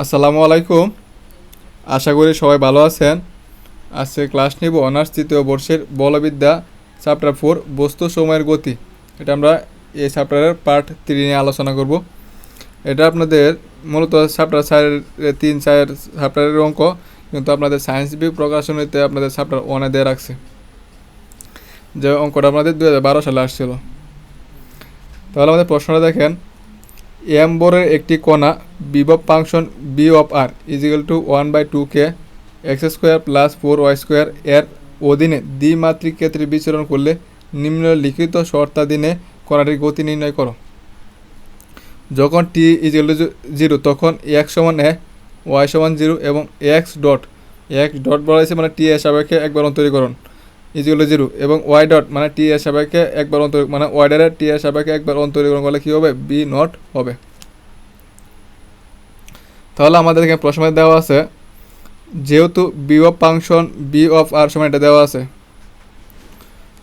আসসালামু আলাইকুম। আশা করি সবাই ভালো আছেন। আজকে ক্লাস নিব অনার্স তৃতীয় বর্ষের বলবিদ্যা, চ্যাপ্টার ফোর, বস্তু সময়ের গতি। এটা আমরা এই চ্যাপ্টারের পার্ট থ্রি নিয়ে আলোচনা করব। এটা আপনাদের মূলত চ্যাপ্টার চারের তিন চার চ্যাপ্টারের অঙ্ক, কিন্তু আপনাদের সায়েন্স বি প্রকাশনীতে আপনাদের চ্যাপ্টার ওয়ানে দিয়ে রাখছে। যে অঙ্কটা আপনাদের দু হাজার বারো সালে আসছিল। তাহলে আমাদের প্রশ্নটা দেখেন। এম বরের একটি কণা, বিভব function V of r is equal to one by two k x square plus four y square এর অধীনে দ্বিমাত্রিক ক্ষেত্রে বিচরণ করলে নিম্নলিখিত শর্তাধীনে কণাটির গতি নির্ণয় করো। যখন t is equal to zero তখন এক্স সমান এ ওয়াই সমান জিরো এবং এক্স ডট এক্স ডট বলা হয়েছে মানে টি এর সাপেক্ষে একবার অন্তরীকরণ। ইজিক্যাল টু জিরো এবং ওয়াই ডট মানে টি এর সাপেক্ষে একবার অন্তর মানে ওয়াই ডটের টি এর সাপেক্ষে একবার অন্তরীকরণ করলে কী হবে? বি নট হবে। তাহলে আমাদের এখানে প্রশ্ন দেওয়া আছে, যেহেতু V of function, V of r সময় এটা দেওয়া আছে।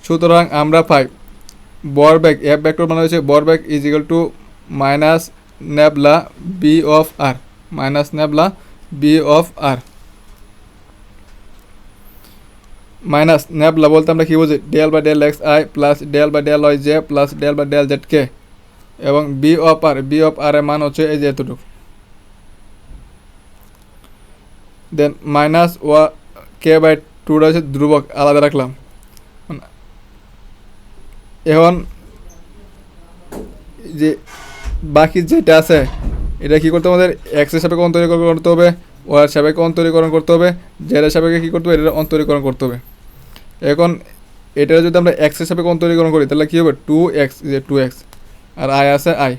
সুতরাং আমরা পাই বরবেগ এফ ভেক্টর মানে হচ্ছে বরবেগ is equal to minus nabla V of r minus nabla V of r minus nabla বলতে আমরা কী বুঝি? Del by del x i plus del by del y j plus del by del z k. এবং V of r V of r এর মান হচ্ছে এই যে এতটুকু। দেন মাইনাস ওয়া কে বাই টুটা হচ্ছে ধ্রুবক, আলাদা রাখলাম। এখন যে বাকি যেটা আছে, এটা কী করতে আমাদের? এক্সের সাপেক্ষে অন্তরীকরণ করতে হবে ওয়ার সাপেক্ষে অন্তরীকরণ করতে হবে জেডের সাপেক্ষে কী করতে হবে? এটা অন্তরীকরণ করতে হবে। এখন এটা যদি আমরা এক্সের সাপেক্ষে অন্তরীকরণ করি, তাহলে কী হবে? টু এক্স যে টু এক্স আর আই আছে আই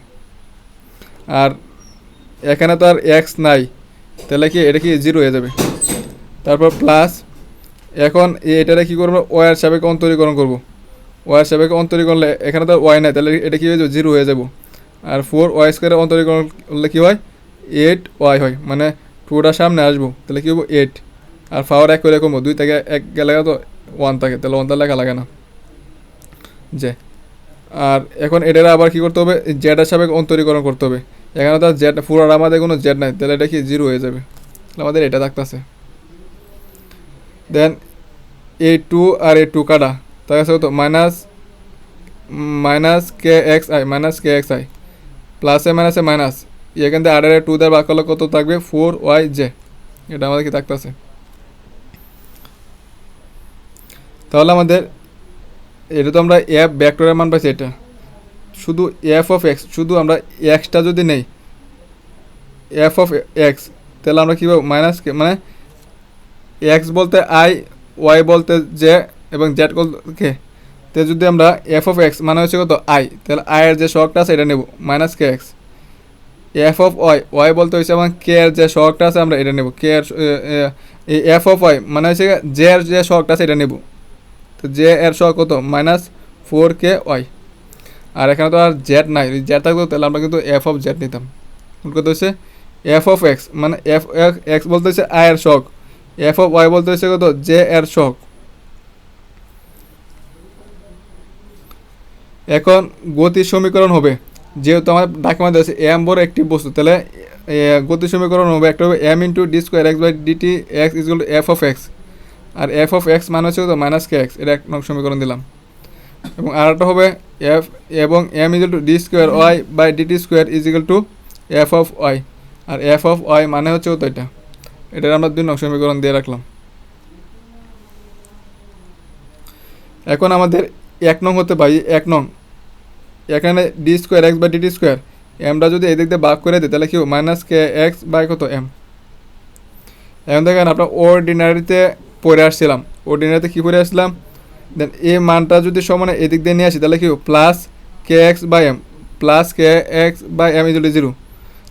আর এখানে তো আর এক্স নাই, তাহলে কি এটা কি জিরো হয়ে যাবে? তারপর প্লাস এখন এটারে কী করব? ওয়ার সাপেক্ষে অন্তরীকরণ করব। ওয়ার সাপেক্ষে অন্তরীকরণ এখানে তো ওয়াই নাই, তাহলে এটা কী হয়ে যাবে? জিরো হয়ে যাব। আর ফোর ওয়াই স্কোয়ারে অন্তরীকরণ করলে কী হয়? এইট ওয়াই হয় মানে টুটা সামনে আসব, তাহলে কী হব? এইট আর পাওয়ার এক করে কমবো, দুই থেকে এক গেলে তো ওয়ান থাকে, তাহলে ওয়ানটা লেখা লাগে না। যে, আর এখন এটার আবার কি করতে হবে? জেডের সাপেক্ষে অন্তরীকরণ করতে হবে। এখানে তো জেড পুরো আমাদের কোনো জেড নাই, তাহলে এটা কি জিরো হয়ে যাবে? তাহলে আমাদের এটা থাকতেছে। দেন এ টু আর এ টু কাটা। তার কাছে কত? Minus minus k x i minus k x i প্লাসে মাইনাসে মাইনাস এখান থেকে আড়াই টু দেওয়ার বাক করলে কত থাকবে? ফোর ওয়াই জে এটা আমাদের কি থাকতেছে? তাহলে আমাদের এটা তো আমরা এফ ব্যাক্টরের মান পাইছি এটা। শুধু এফ অফ এক্স শুধু আমরা এক্সটা যদি নেই এফ অফ এক্স তাহলে আমরা কী পাবো? মাইনাস মানে এক্স বলতে আই ওয়াই বলতে জে এবং জেড কে তে যদি আমরা এফ অফ এক্স মানে হচ্ছে কত? আই তাহলে আয়ের যে শখটা আছে এটা নেব। Minus k x F of y y বলতে হচ্ছে আমার কে এর যে শখটা আছে আমরা এটা নেব। কে এর এফ অফ ওয়াই মানে হচ্ছে জে এর যে শখটা আছে এটা নেব। তো জে এর শখ কত? মাইনাস ফোর কে ওয়াই আর এখানে তো আর জেড নাই। জেড থাকতো তাহলে আমরা কিন্তু এফ অফ জেড নিতাম। কোন কথা হচ্ছে এফ অফ এক্স মানে এফ এক্স বলতে হচ্ছে আয়ের শখ এফ অফ ওয়াই বলতে হচ্ছে কত? জে এর শখ এখন গতির সমীকরণ হবে। যেহেতু আমার ডাকে মধ্যে আছে এম বড় একটি বস্তু, তাহলে গতির সমীকরণ হবে, একটা হবে m into d square x by dt x is F of x R F of x মানে হচ্ছে কত? মাইনাস কে এক্স এটা এক নং সমীকরণ দিলাম। এবং আরেকটা হবে এফ এবং m is to d square y by dt square is equal to F of y R F of y মানে হচ্ছে কত এটা? এটার আমরা দুই নং সমীকরণ দিয়ে রাখলাম। এখন আমাদের এক নং হতে পারি, এক নং। এখানে d square x by dt square এমটা যদি এদিক দিয়ে ভাগ করে দিই তাহলে কি মাইনাস কে এক্স বাই কত এম এখন দেখেন আপনার অর্ডিনারিতে পড়ে আসছিলাম। অর্ডিনারিতে কী পড়ে আসলাম দেন এই মানটা যদি সমানে এদিক দিয়ে নিয়ে আসি, তাহলে কি plus k x by m plus k x by m is equal zero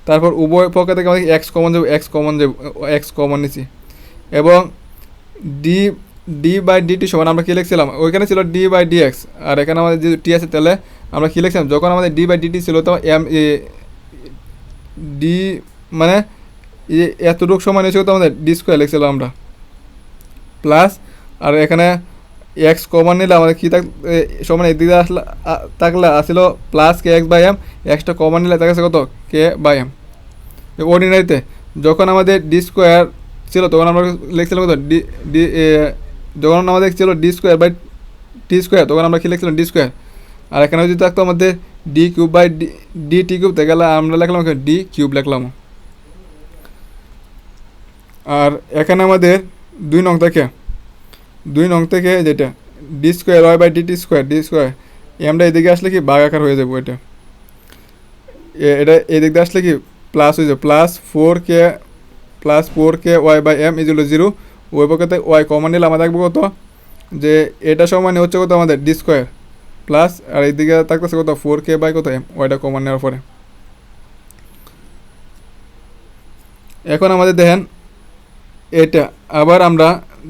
তারপর উভয় পক্ষে থেকে আমাদের এক্স কমন যাব এক্স কমন যাব এক্স কমন নিচ্ছি। এবং ডি ডি বাই ডিটি সমান আমরা কী লিখছিলাম? ওইখানে ছিল ডি বাই ডি এক্স আর এখানে আমাদের যে টি আছে, তাহলে আমরা কী লিখছিলাম? যখন আমাদের ডি বাই ডিটি ছিল, তো এম এ ডি মানে এতটুকু সমান এসেও তো আমাদের ডি স্কোয়ার লিখছিলাম আমরা। প্লাস আর এখানে এক্স কমন নিলে আমাদের কী থাক সমান এদিকে আসলে থাকলে আসছিল plus k x by m, extra common নিলে দেখা কত? কে বাই এম। অর্ডিনারিতে যখন আমাদের ডি স্কোয়ার ছিল, তখন আমরা লিখছিলাম কত? ডি ডি যখন আমাদের ছিল d square by t square তখন আমরা কি লিখছিলাম? ডি স্কোয়ার আর এখানে যদি থাকতো আমাদের d cube by d d t cube গেলে আমরা লিখলাম ডি কিউব লিখলাম। আর এখানে আমাদের দুই নং থেকে। দুই নং থেকে যেটা d square y by dt square d square এমটা এদিকে আসলে কি বাঘ আকার হয়ে যাব এটা এটা এদিক দিয়ে আসলে কি প্লাস হয়ে যাবে। Plus four k plus four k y by m is equal zero ওই পক্ষে ওয়াই কমন নিলে আমাদের থাকবে কত? যে এটা সমান হচ্ছে কত আমাদের? ডি স্কোয়ার প্লাস আর এইদিকে থাকতেছে কত? ফোর কে বাই কত এম ওয়াইটা কমন নেওয়ার পরে। এখন আমাদের দেখেন এটা, আবার আমরা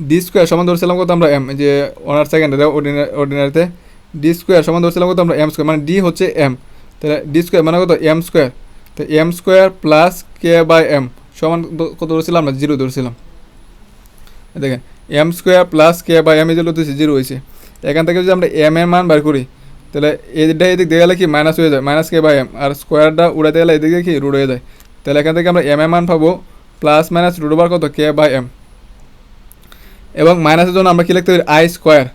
ডি স্কোয়ার সমান ধরছিলাম কত আমরা এম যে ওনার সেকেন্ডে অর্ডিনারিতে ডি স্কোয়ার সমান ধরছিলাম কত আমরা এম স্কোয়ার মানে ডি হচ্ছে এম তাহলে ডি স্কোয়ার মানে কত? এম স্কোয়ার তো m square plus k by m সমান কত ধরছিলাম আমরা? জিরো ধরছিলাম। দেখেন m square plus k by m is equal to zero হয়েছে। এখান থেকে যদি আমরা এম এর মান বার করি, তাহলে এইটা এদিক দিয়ে গেলে কি মাইনাস হয়ে যায়? মাইনাস কে বাই এম আর স্কোয়ারটা উড়াতে গেলে এদিকে কি রুট হয়ে যায়? তাহলে এখান থেকে আমরা এম এর মান পাবো প্লাস মাইনাস রুট ওভার কত? কে বাই এম এবং মাইনাসের জন্য আমরা কি লিখতে পারি? আই স্কোয়ার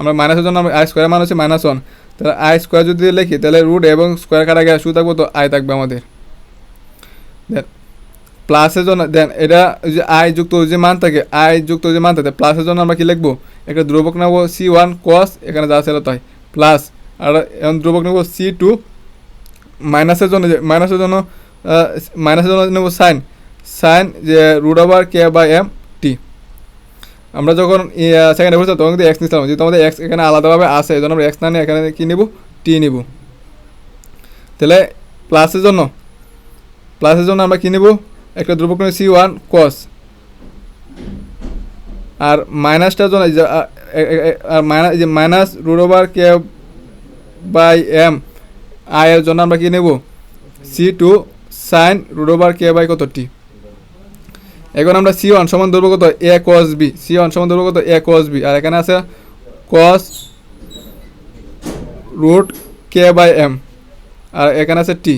আমরা মাইনাসের জন্য আই স্কোয়ার মান হচ্ছে মাইনাস ওয়ান তাহলে আই স্কোয়ার যদি লিখি, তাহলে রুট এবং স্কোয়ার কাটা গেলে শুধু থাকব তো আই থাকবে আমাদের। দেন প্লাসের জন্য দেন এটা যে আই যুক্ত যে মান থাকে আই যুক্ত যে মান থাকে প্লাসের জন্য আমরা কি লিখব? একটা ধ্রুবক নেব সি ওয়ান কস এখানে যা ছিল তাই প্লাস আর এখন ধ্রুবক নেব সি টু মাইনাসের জন্য মাইনাসের জন্য মাইনাসের জন্য নেব সাইন সাইন যে root over k by m, t. আমরা যখন সেকেন্ডে বসে তখন কিন্তু এক্স নিছিলাম। যেহেতু আমাদের এক্স এখানে আলাদাভাবে আসে এই জন্য আমরা এক্স না নিয়ে এখানে কী নিব? টি নিব। তাহলে প্লাসের জন্য প্লাসের জন্য আমরা কী নিব? একটা ধ্রুবক সি ওয়ান কস আর মাইনাসটার জন্য আর মাইনাস যে minus root over k by m i এর জন্য আমরা কী নেব? C two sine root over k by কত? টি। এখন আমরা সি ওয়ান সমান ধরবো কত? A cos B C one সমান ধরবো কত? এ কস বি আর এখানে আছে cos root k by m আর এখানে আছে টি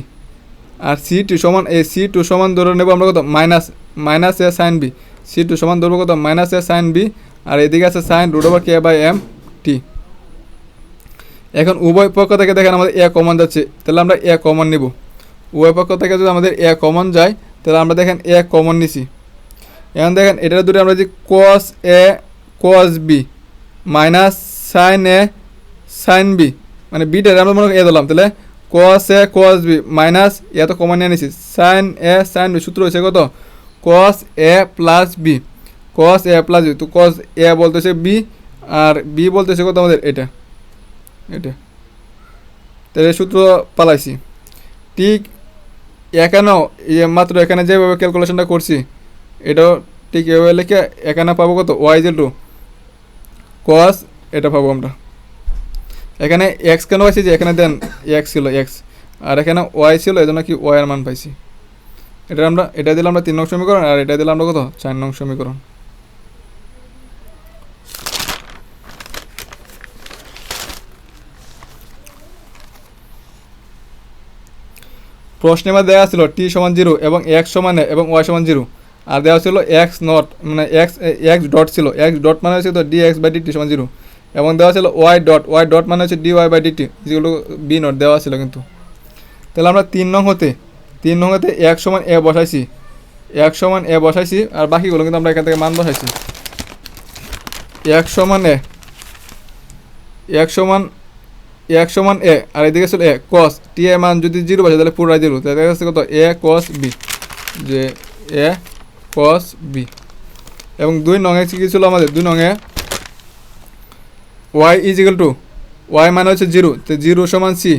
আর সি টু সমান এ সি টু সমান ধরে নেব আমরা কত? Minus minus A sine B C two সমান ধরবো কত? মাইনাস এ সাইন বি আর এদিকে আছে sine root over k by m t এখন উভয় পক্ষ থেকে দেখেন আমাদের এ কমন যাচ্ছে। তাহলে আমরা এ কমন নিব। উভয় পক্ষ থেকে যদি আমাদের এ কমন যায়, তাহলে আমরা দেখেন এ কমন নিছি। এখন দেখেন, এটার দুটো আমরা যদি cos A cos B minus sine A sine B মানে বিটা আমরা মনে এ দিলাম তাহলে কস এ কস বি মাইনাস এ তো কমন নিয়ে নিছি। সাইন এ সাইন বি সূত্র হচ্ছে কত? Cos A plus B cos A plus B তো কস এ বলতেছে বি আর বি বলতেছে কত আমাদের? এটা এটা। তাহলে সূত্র পালাইছি। ঠিক এখানেও মাত্র এখানে যেভাবে ক্যালকুলেশনটা করছি এটাও ঠিক এভাবে লিখে এখানে পাবো কত? ওয়াই জিল টু কস এটা পাবো আমরা। এখানে এক্স কেন পাইছি যে এখানে দেন এক্স ছিল এক্স আর এখানে ওয়াই ছিল এই জন্য কি ওয়াই এর মান পাইছি। এটা আমরা, এটা দিলাম আমরা তিন নং সমীকরণ, আর এটা দিলাম আমরা কত? চার নং সমীকরণ। প্রশ্নে আমার দেওয়া ছিল টি সমান জিরো এবং এক্স সমান এবং ওয়াই সমান জিরো আর দেওয়া ছিল এক্স নট মানে এক্স এক্স ডট ছিল। এক্স ডট মানে হচ্ছে তো ডি এক্স বাই ডিটি সমান জিরো এবং দেওয়া ছিল ওয়াই ডট ওয়াই ডট মানে হচ্ছে ডি ওয়াই বাই ডিটি যেগুলো বি নট দেওয়া ছিল কিন্তু। তাহলে আমরা তিন নং হতে, তিন নং হতে এক সমান এ বসাইছি। এক সমান এ বসাইছি, আর বাকিগুলো কিন্তু আমরা এখান থেকে মান বসাইছি। এক সমান এ, এক সমান এক সমান এ, আর এদিকে ছিল এ কস টি এ মান যদি জিরো বসে, তাহলে পুরোটাই জিরো তাহলে দেখা যাচ্ছে কত? এ কস বি যে এ কস বি এবং দুই নঙে কি ছিল আমাদের? দুই নঙে y is equal to y মানে হচ্ছে জিরো তো জিরো সমান সি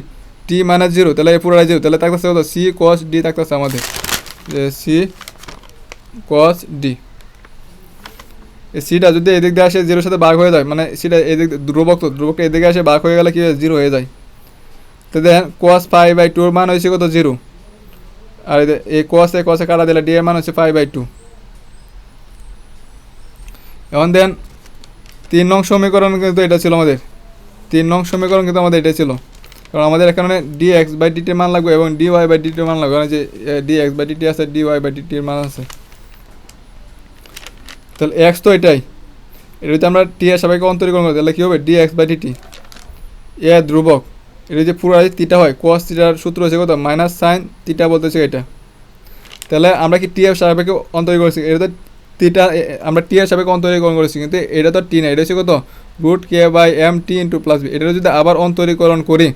টি মানে জিরো তাহলে এ পুরোটাই জিরো তাহলে থাকতেছে কত? সি কস ডি থাকতেছে আমাদের, যে সি কস ডি এই সিটা যদি এদিক দিয়ে আসে জিরোর সাথে বাঘ হয়ে যায় মানে সিটা এদিক, ধ্রুবক তো, ধ্রুবকটা এদিকে আসে বাঘ হয়ে গেলে কি জিরো হয়ে যায়। তো দেখেন কোয়াস ফাইভ বাই টুর মান হয়েছে কত? জিরো আর এই কোয়াসে কোয়াসে কাটা দিলে ডি এর মান হচ্ছে ফাইভ বাই টু এখন দেন, তিন নং সমীকরণ কিন্তু এটা ছিল আমাদের। তিন নং সমীকরণ কিন্তু আমাদের এটা ছিল। কারণ আমাদের এখানে ডি এক্স বাই ডিটির মান লাগবে এবং ডি ওয়াই বাই ডিটির মান লাগবে। কারণ যে ডি এক্স বাই ডিটি আছে ডি ওয়াই বাই ডিটির মান আছে। তাহলে এক্স তো এটাই। এটা যদি আমরা টি এর সাপেক্ষে অন্তরীকরণ করি, তাহলে কী হবে? ডি এক্স বাই ডিটি এ ধ্রুবক। এটা যে পুরো তিটা হয় কোয়াস তিটার সূত্র হচ্ছে কত? মাইনাস সাইন তিটা বলতেছে এটা। তাহলে আমরা কি টি এফ সাপেক্ষে অন্তরীকরণ করেছি? এটা তিটা আমরা টি সাপেক্ষে অন্তরীকরণ করেছি, কিন্তু এটা তো টি না, এটা হচ্ছে কত? Root k by m t into plus B এটা যদি আবার অন্তরীকরণ করি,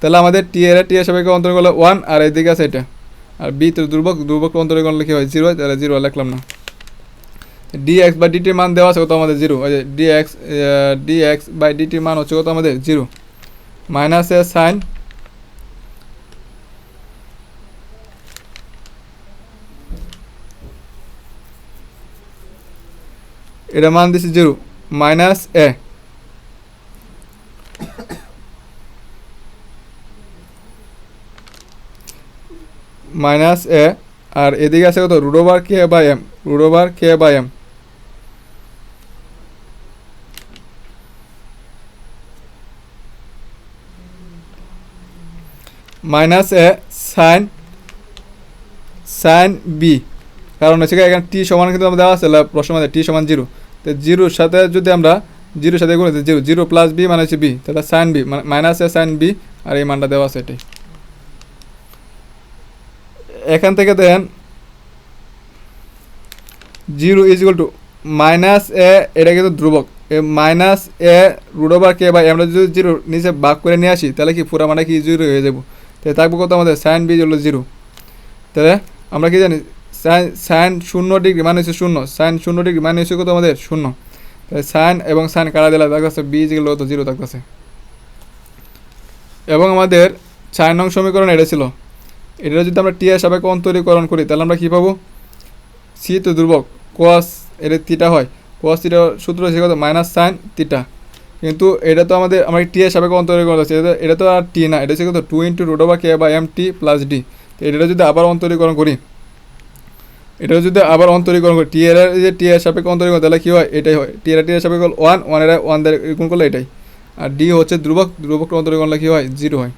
তাহলে আমাদের টি এর, টি সাপেক্ষে অন্তরীকরণ করলে ওয়ান আর এদিকে আছে এটা। আর বি তো দুর্বক দুর্বক অন্তরীকরণ লিখে হয়? জিরো তাহলে জিরো লিখলাম না। ডি এক্স বাই ডিটির মান দেওয়া আছে কত আমাদের? জিরো ওই যে d x d x by ডিটির মান হচ্ছে কত আমাদের? জিরো মাইনাস সাইন এটা মান দিছি zero minus A minus A আর এদিকে আছে কত? Root over k by m root over k by m minus A sine sine B কারণ হচ্ছে এখানে টি সমান কিন্তু দেওয়া আছে প্রশ্ন টি সমান জিরো। তো জিরোর সাথে যদি আমরা জিরোর সাথে গুণ জিরো জিরো প্লাস বি মানে হচ্ছে বি তাহলে sine B minus A sine B আর এই মানটা দেওয়া আছে এখান থেকে then zero is equal to minus A এটা কিন্তু ধ্রুবক। Minus A root over k বা আমরা যদি জিরো নিচে ভাগ করে নিয়ে আসি, তাহলে কি পুরো মানে কি জিরো হয়ে যাব? তাহলে থাকব কত আমাদের? সাইন বি হলো জিরো তাহলে আমরা কি জানি সাইন শূন্য ডিগ্রি মানে হচ্ছে শূন্য, সাইন শূন্য ডিগ্রি মানে হচ্ছে কত আমাদের? শূন্য। তাহলে সাইন এবং সাইন কাটা দিলে থাকতেছে বি যেগুলো তো জিরো থাকতেছে। এবং আমাদের চার নং সমীকরণ এটা ছিল। এটা যদি আমরা টি সাপেক্ষে অন্তরীকরণ করি, তাহলে আমরা কী পাবো? সি তো দুর্বক কোয়াস এটা তিটা হয়। কোয়াস তিটা সূত্র হচ্ছে কত? মাইনাস সাইন তিটা কিন্তু এটা তো আমাদের, আমরা টি এর সাপেক্ষে অন্তরীকরণ আছে এটা তো- এটা তো আর টি না, এটা হচ্ছে কত? Two into root over k by m t plus D তো এটা যদি আবার অন্তরীকরণ করি এটা যদি আবার অন্তরীকরণ করি টি এর যে টি এর সাপেক্ষে অন্তরীকরণ, তাহলে কী হয়? এটাই হয়। টি এর টি এর সাপেক্ষে ওয়ান ওয়ানের ওয়ান দ্বারা গুণ করলে এটাই। আর ডি হচ্ছে ধ্রুবক ধ্রুবক অন্তরীকরণ কী হয়? জিরো হয়।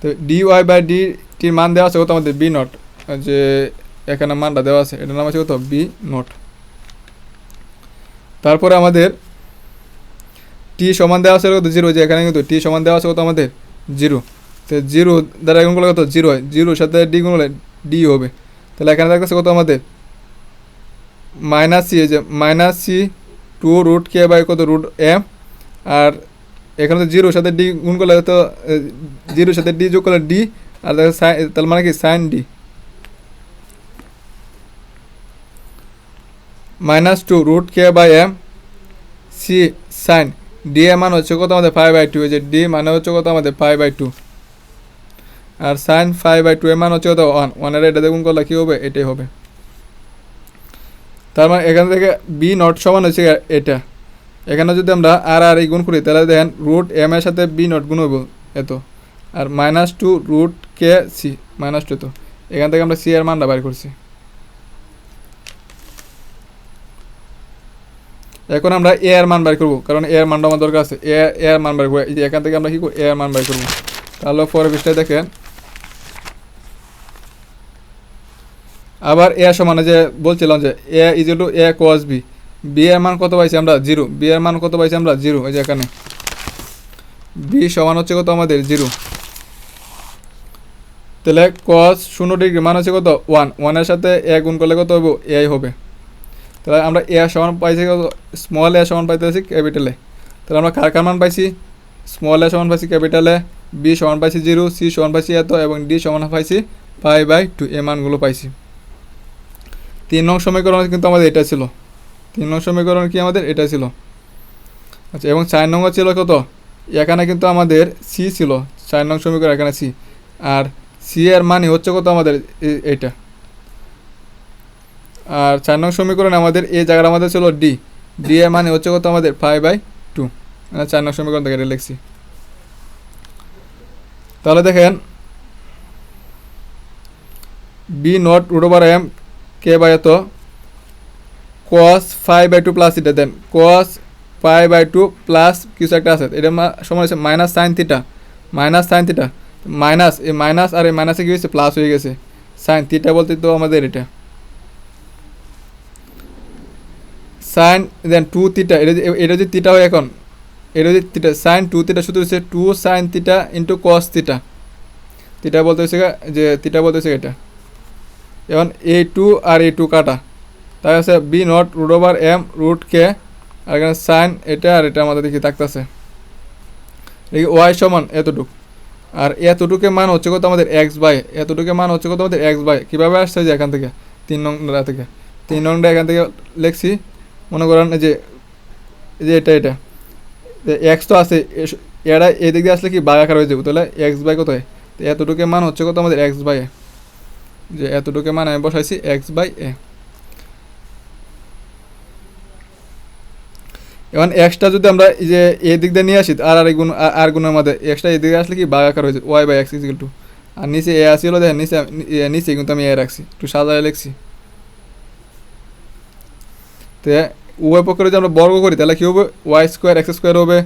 তো ডি ওয়াই বাই ডি টির মান দেওয়া আছে কত আমাদের? বি নট যে এখানে মানটা দেওয়া আছে, এটার নাম আছে কত? বি নট তারপরে আমাদের টি সমান দেওয়া আছে কত? জিরো যে এখানে কিন্তু টি সমান দেওয়া আছে কত আমাদের? জিরো তো জিরো দ্বারা গুণ করলে কত? জিরো হয়। জিরোর সাথে ডি গুণ হলে ডি হবে। তাহলে এখানে থাকতেছে কত আমাদের? মাইনাস সি যে minus C two root k by কত? Root m. আর এখানে তো জিরোর সাথে ডি গুণ করলে তো জিরোর সাথে ডি যোগ করলে ডি আর সাইন মানে কি? Sine D minus two root k by m. C, sine. D এর মান হচ্ছে কত আমাদের? ফাইভ বাই টু যে ডি মানে হচ্ছে কত আমাদের? ফাইভ বাই টু আর সাইন ফাইভ বাই টু এর মান হচ্ছে কত? ওয়ান। ওয়ানের এটা দেখুন করলে কী হবে? এটাই হবে। তার মানে এখান থেকে বি নট সমান হচ্ছে এটা। এখানে যদি আমরা আর আর এই গুণ করি, তাহলে দেখেন রুট এম এর সাথে বি নট গুণ হইব এত। আর minus two root k C minus two তো। এখান থেকে আমরা সি এর মানটা বাইর করছি। এখন আমরা এ এর মান বের করব, কারণ এ এর মানটা আমার দরকার আছে। এ এর মান বের করব। এখান থেকে আমরা কি করব? এ এর মান বের করব। তাহলে পরের পৃষ্ঠায় দেখেন আবার এ সমানে যে বলছিলাম যে A is two A cos B B এর মান কত পাইছি আমরা জিরো বি এর মান কত পাইছি আমরা জিরো এই যে এখানে। বি সমান হচ্ছে কত আমাদের জিরো তাহলে কস শূন্য ডিগ্রি মান হচ্ছে কত? ওয়ান ওয়ানের সাথে এ গুণ করলে কত হবে এ হবে। তাহলে আমরা এ সমান পাইছি কত? স্মল এ সমান পাইতেছি ক্যাপিটালে তাহলে আমরা কার কার মান পাইছি? স্মল এ সমান পাইছি ক্যাপিটালে বি সমান পাইছি জিরো সি সমান পাইছি এত, এবং ডি সমান পাইছি ফাইভ বাই টু এ মানগুলো পাইছি। তিন নং সমীকরণ কিন্তু আমাদের এটা ছিল। তিন নং সমীকরণ কি আমাদের? এটা ছিল। আচ্ছা এবং চার নং ছিল কত? এখানে কিন্তু আমাদের সি ছিল। চার নং সমীকরণ, এখানে সি আর সি এর মানে হচ্ছে কত আমাদের? এটা। আর চার নং সমীকরণে আমাদের এই জায়গার আমাদের ছিল ডি ডি এর মানে হচ্ছে কত আমাদের? ফাইভ বাই টু চার নং সমীকরণ থেকে লিখছি। তাহলে দেখেন B naught root over m k by এত? Cos five by two plus এটা then. Cos five by two plus কিছু একটা আছে। এটা সমান হচ্ছে minus sine theta minus sine theta minus এই মাইনাস আর এই মাইনাসে কি হয়েছে? প্লাস হয়ে গেছে। সাইন থিটা বলতে তো আমাদের এটা। সাইন দেন টু থিটা এটা এটা যদি থিটা হয় এখন। এটা যদি থিটা সাইন টু থিটা শুধু হচ্ছে two sine theta into cos theta theta বলতে হচ্ছে গা- যে থিটা বলতে হচ্ছে এটা। এখন এ টু আর এ টু কাটা। তাই আছে B naught root over m root k আর এখানে সাইন এটা আর এটা আমাদের দেখি থাকতেছে। দেখি ওয়াই সমান এতটুক। আর এতটুকের মান হচ্ছে কত আমাদের এক্স বাই এতটুকের মান হচ্ছে কত আমাদের এক্স বাই কীভাবে আসছে যে এখান থেকে? তিন নংটা থেকে। তিন নংটা এখান থেকে লিখছি। মনে করেন যে যে এটা এটা। এক্স তো আছে এরা এদিক দিয়ে আসলে কি বাই আকার হয়ে যাবে? তাহলে এক্স বাই কত হয়? তো এতটুকের মান হচ্ছে কত আমাদের এক্স বাই যে এতটুকু মান আমি বসাইছি এক্স বাই এ এখন এক্সটা যদি আমরা এই যে এ দিক দিয়ে নিয়ে আসি, আর আর গুণ, আর- গুণের মধ্যে এক্সটা এদিকে আসলে কি? বাঘ আকার হয়েছে y by x is equal to আর নিচে এ আসিল দেখেন, নিচে নিচে কিন্তু আমি এ রাখছি। একটু সাজায় লিখছি। তো উভয় পক্ষে যদি আমরা বর্গ করি, তাহলে কী হবে? ওয়াই স্কোয়ার এক্স স্কোয়ার হবে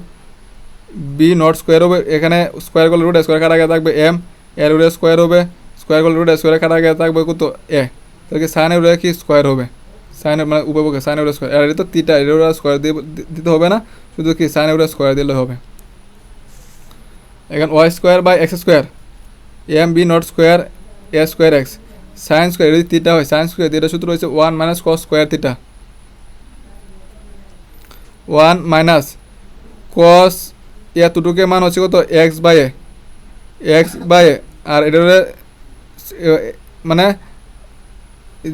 বি নট স্কোয়ার হবে। এখানে স্কোয়ার করলে রুট স্কোয়ার কাটা থাকবে? এম এর রুটে স্কোয়ার হবে। স্কোয়ার করলে রুট স্কোয়ার কাটা গিয়ে থাকবে কত? এ। তাহলে সাইনের রুটে কি স্কোয়ার হবে? সাইনের মানে উপপক্ষে সাইনের রুটে স্কোয়ার আর এটা তো তিটা এর স্কোয়ার দিয়ে দিতে হবে না। শুধু কি সাইনের রুটে স্কোয়ার দিলে হবে। এখন y square by x square m b naught square a square x sine square যদি তিটা হয় সাইন স্কোয়ার তিটা সূত্র হচ্ছে one minus cos square theta one minus cos এতটুকু মান হচ্ছে কত? X by a x by আর এটা মানে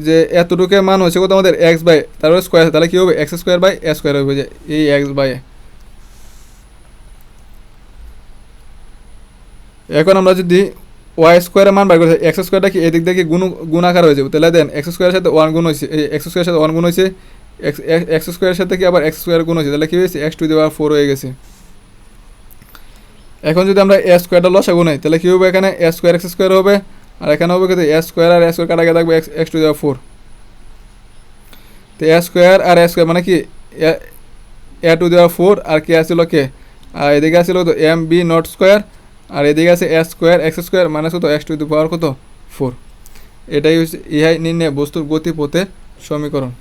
যে এতটুকু মান হচ্ছে কত আমাদের? এক্স বাই তারপরে স্কোয়ার তাহলে কী হবে? X square by a square হবে যে এই এক্স বাই এখন আমরা যদি ওয়াই স্কোয়ারের মান বার করছি এক্স স্কোয়ারটা কি এদিক থেকে গুণ, গুণাকার হয়ে যাবে? তাহলে দেন এক্স স্কোয়ারের সাথে ওয়ান গুণ হয়েছে, এই এক্স স্কোয়ারের সাথে ওয়ান গুণ হয়েছে এক্স এক্স স্কোয়ারের সাথে কি আবার এক্স স্কোয়ার গুণ হয়েছে? তাহলে কী হয়েছে? এক্স টু দেওয়ার ফোর হয়ে গেছে। এখন যদি আমরা এ স্কোয়ারটা লসাগু নেই, তাহলে কী হবে এখানে? এ স্কোয়ার এক্স স্কোয়ার হবে। আর এখানে হবে কত এস স্কোয়ার আর এস স্কোয়ার কাটা গিয়ে থাকবে এক্স এক্স টু দেওয়া ফোর তো এস স্কোয়ার আর এস স্কোয়ার মানে কি এ টু দেওয়া ফোর আর কে আসছিল কে? আর এদিকে আসছিল তো এম বি নট স্কোয়ার আর এদিকে আছে এস স্কোয়ার এক্স স্কোয়ার মানে কত এক্স টু দি পাওয়ার কত? ফোর এটাই হচ্ছে ইহাই নির্ণয় বস্তুর গতি পথে সমীকরণ।